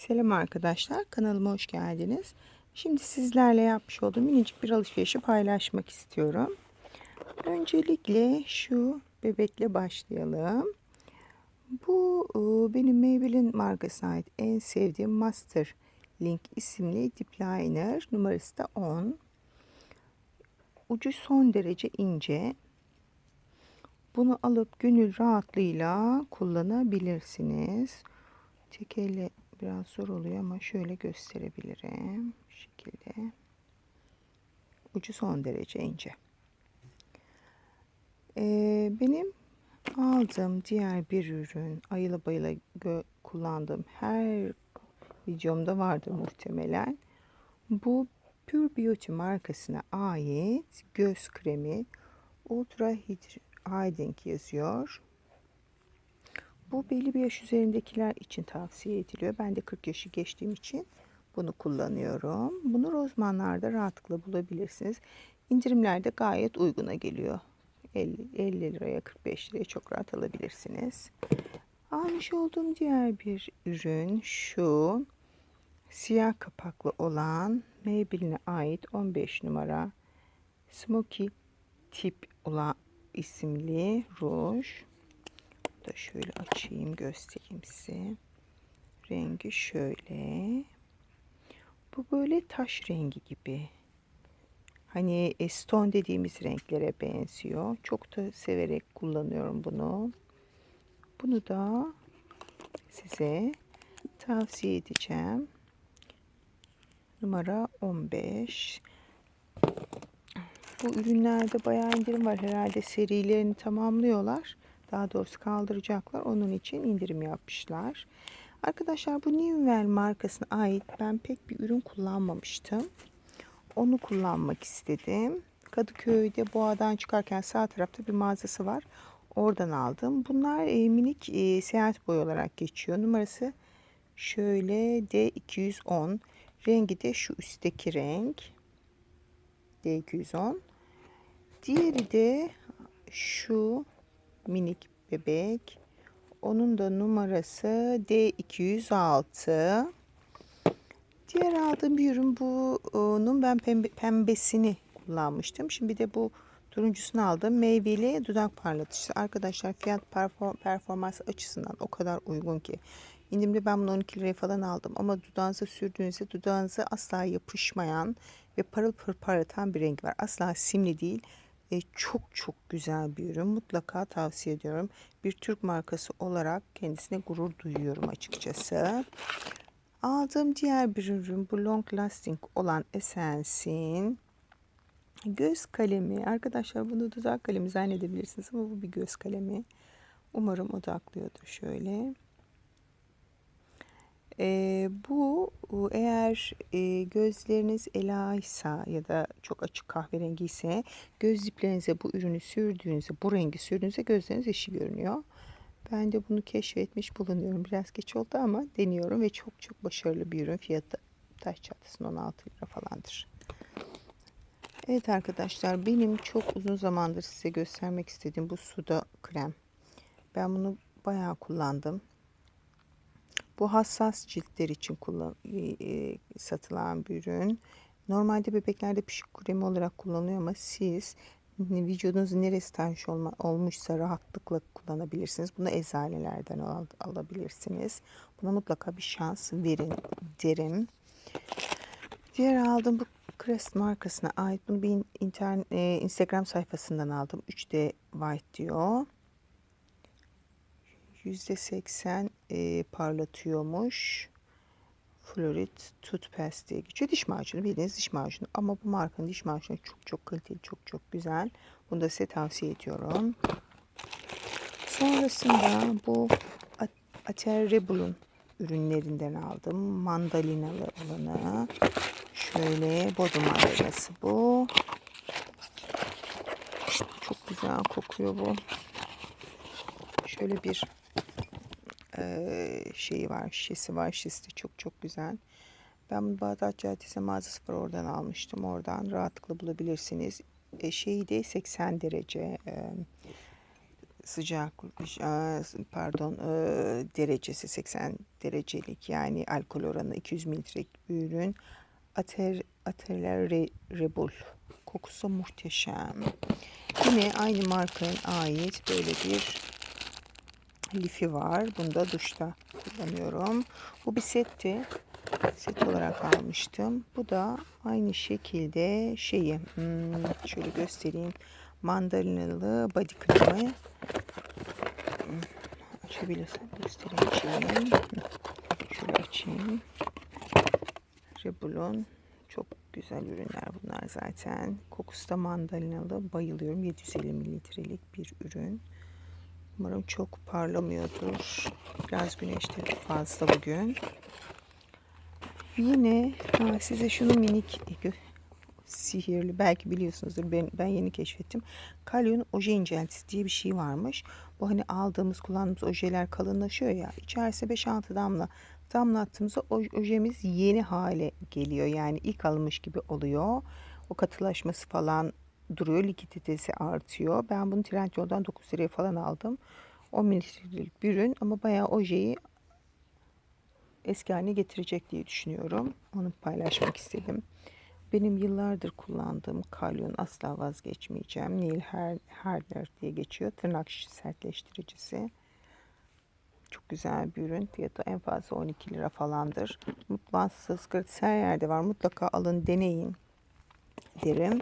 Selam arkadaşlar, kanalıma hoş geldiniz. Şimdi sizlerle yapmış olduğum minicik bir alışverişi paylaşmak istiyorum. Öncelikle şu bebekle başlayalım. Bu e, benim Maybelline markasına ait en sevdiğim Master Link isimli dip liner. Numarası da 10. Ucu son derece ince. Bunu alıp gönül rahatlığıyla kullanabilirsiniz. Tek biraz zor oluyor ama şöyle gösterebilirim. Bu şekilde. Ucu son derece ince. Ee, benim aldığım diğer bir ürün ayıla bayıla kullandığım her videomda vardır muhtemelen. Bu Pure Beauty markasına ait göz kremi Ultra Hydring yazıyor. Bu belli bir yaş üzerindekiler için tavsiye ediliyor. Ben de 40 yaşı geçtiğim için bunu kullanıyorum. Bunu rozmanlarda rahatlıkla bulabilirsiniz. İndirimlerde gayet uyguna geliyor. 50, 50 liraya 45 liraya çok rahat alabilirsiniz. Almış olduğum diğer bir ürün şu. Siyah kapaklı olan Maybelline'e ait 15 numara Smoky tip olan isimli ruj da şöyle açayım göstereyim size. Rengi şöyle. Bu böyle taş rengi gibi. Hani stone dediğimiz renklere benziyor. Çok da severek kullanıyorum bunu. Bunu da size tavsiye edeceğim. Numara 15. Bu ürünlerde bayağı indirim var. Herhalde serilerini tamamlıyorlar. Daha doğrusu kaldıracaklar. Onun için indirim yapmışlar. Arkadaşlar bu Newell markasına ait ben pek bir ürün kullanmamıştım. Onu kullanmak istedim. Kadıköy'de Boğa'dan çıkarken sağ tarafta bir mağazası var. Oradan aldım. Bunlar e, minik e, seyahat boyu olarak geçiyor. Numarası şöyle D210. Rengi de şu üstteki renk. D210. Diğeri de şu minik bebek. Onun da numarası D206. Diğer aldığım bir ürün bunun ben pembe, pembesini kullanmıştım. Şimdi de bu turuncusunu aldım. Meyveli dudak parlatıcısı. Arkadaşlar fiyat performans açısından o kadar uygun ki. İndirimde ben bunu 12 liraya falan aldım. Ama dudağınıza sürdüğünüzde dudağınıza asla yapışmayan ve parıl pır parlatan bir renk var. Asla simli değil. E, çok çok güzel bir ürün. Mutlaka tavsiye ediyorum. Bir Türk markası olarak kendisine gurur duyuyorum açıkçası. Aldığım diğer bir ürün bu Long Lasting olan Essence'in göz kalemi. Arkadaşlar bunu dudak kalemi zannedebilirsiniz ama bu bir göz kalemi. Umarım odaklıyordur şöyle. E, bu eğer e, gözleriniz elaysa ya da çok açık kahverengi ise göz diplerinize bu ürünü sürdüğünüzde bu rengi sürdüğünüzde gözleriniz yeşil görünüyor. Ben de bunu keşfetmiş bulunuyorum. Biraz geç oldu ama deniyorum ve çok çok başarılı bir ürün. Fiyatı taş çatısının 16 lira falandır. Evet arkadaşlar benim çok uzun zamandır size göstermek istediğim bu suda krem. Ben bunu bayağı kullandım. Bu hassas ciltler için kullan, e, satılan bir ürün. Normalde bebeklerde pişik kremi olarak kullanılıyor ama siz vücudunuz neresi taş olma, olmuşsa rahatlıkla kullanabilirsiniz. Bunu eczanelerden al, alabilirsiniz. Buna mutlaka bir şans verin derim. Diğer aldığım bu Crest markasına ait. Bunu bir internet, e, Instagram sayfasından aldım. 3D White diyor. %80 e, parlatıyormuş. Florit Toothpaste diye geçiyor. Diş macunu bildiğiniz diş macunu. Ama bu markanın diş macunu çok çok kaliteli, çok çok güzel. Bunu da size tavsiye ediyorum. Sonrasında bu Aterebul'un ürünlerinden aldım. Mandalinalı olanı. Şöyle bodrum mandalinası bu. Çok güzel kokuyor bu. Şöyle bir e, şeyi var, şişesi var. Şişesi de çok çok güzel. Ben bunu Bağdat Caddesi mağazası var oradan almıştım. Oradan rahatlıkla bulabilirsiniz. E, şeyi de 80 derece e, eee, pardon eee, derecesi 80 derecelik yani alkol oranı 200 mililitrelik bir ürün. Ater, Ateler Re, Rebul. Kokusu muhteşem. Yine aynı markanın ait böyle bir lifi var. Bunu da duşta kullanıyorum. Bu bir setti. Set olarak almıştım. Bu da aynı şekilde şeyi hmm, şöyle göstereyim. Mandalinalı body kremi. Hmm, Açabilirsem göstereyim. Şöyle açayım. Rebulon. Çok güzel ürünler bunlar zaten. Kokusu da mandalinalı. Bayılıyorum. 750 mililitrelik bir ürün. Umarım çok parlamıyordur. Biraz güneşte fazla bugün. Yine ha, size şunu minik sihirli belki biliyorsunuzdur ben, ben yeni keşfettim. Kalyon oje inceltisi diye bir şey varmış. Bu hani aldığımız kullandığımız ojeler kalınlaşıyor ya. İçerisine 5-6 damla damlattığımızda ojemiz yeni hale geliyor. Yani ilk alınmış gibi oluyor. O katılaşması falan duruyor. Likiditesi artıyor. Ben bunu Trendyol'dan 9 liraya falan aldım. 10 mililitrelik bir ürün ama bayağı ojeyi eski haline getirecek diye düşünüyorum. Onu paylaşmak istedim. Benim yıllardır kullandığım kalyon asla vazgeçmeyeceğim. Neil Herner diye geçiyor. Tırnak sertleştiricisi. Çok güzel bir ürün. Fiyatı en fazla 12 lira falandır. Mutlansız gratis her yerde var. Mutlaka alın deneyin derim.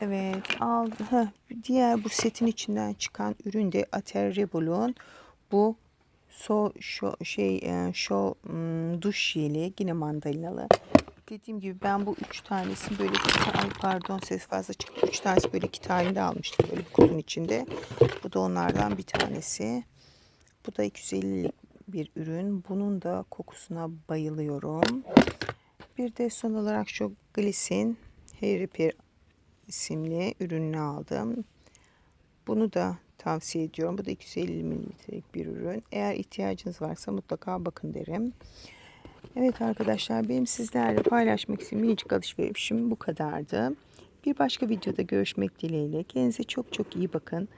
Evet al. Heh, diğer bu setin içinden çıkan ürün de Ater Rebul'un bu so şu şey e, şu hmm, duş jeli yine mandalinalı. Dediğim gibi ben bu üç tanesini böyle ay pardon ses fazla çıktı. Üç tanesi böyle iki tane de almıştım böyle kutunun içinde. Bu da onlardan bir tanesi. Bu da 250 bir ürün. Bunun da kokusuna bayılıyorum. Bir de son olarak şu Glycerin Hair Repair isimli ürününü aldım. Bunu da tavsiye ediyorum. Bu da 250 mililitrelik bir ürün. Eğer ihtiyacınız varsa mutlaka bakın derim. Evet arkadaşlar benim sizlerle paylaşmak istediğim minicik alışverişim bu kadardı. Bir başka videoda görüşmek dileğiyle. Kendinize çok çok iyi bakın.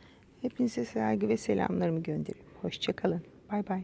Hepinize saygı ve selamlarımı gönderiyorum. Hoşçakalın. Bay bay.